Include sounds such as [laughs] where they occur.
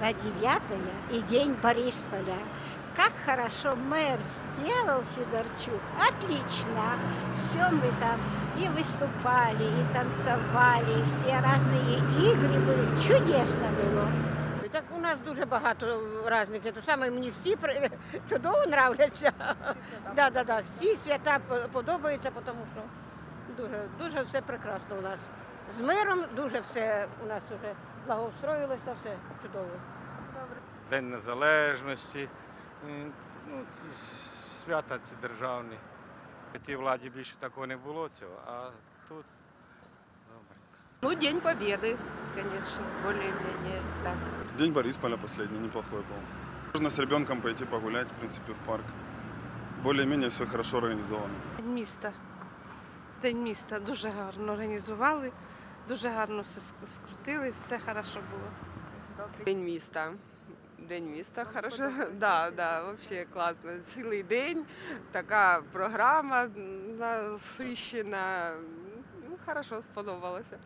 на 9 и День Борисполя. Как хорошо мэр сделал Федорчук. Отлично. Все мы там и выступали, и танцевали, и все разные игры были. Чудесно было. Так у нас дуже багато різних. Це саме мені всі при- [laughs] чудово нравляться. Да, да, да. Всі свята по- подобаються, тому що дуже, дуже все прекрасно у нас. З миром дуже все у нас вже благоустроїлося, все чудово. День Незалежності, ну, ці свята ці державні. В тій владі більше такого не було цього, а тут добре. Ну, День Победы, конечно, более-менее так. День Борисполя последний, неплохой был. Можно с ребенком пойти погулять, в принципе, в парк. Более-менее все хорошо организовано. День міста. День міста дуже гарно організували, дуже гарно все ск- скрутили, все хорошо було. День міста. День міста, хорошо. [laughs] Да, да, вообще класно. Цілий день, така програма насищена. Ну, хорошо, сподобалося.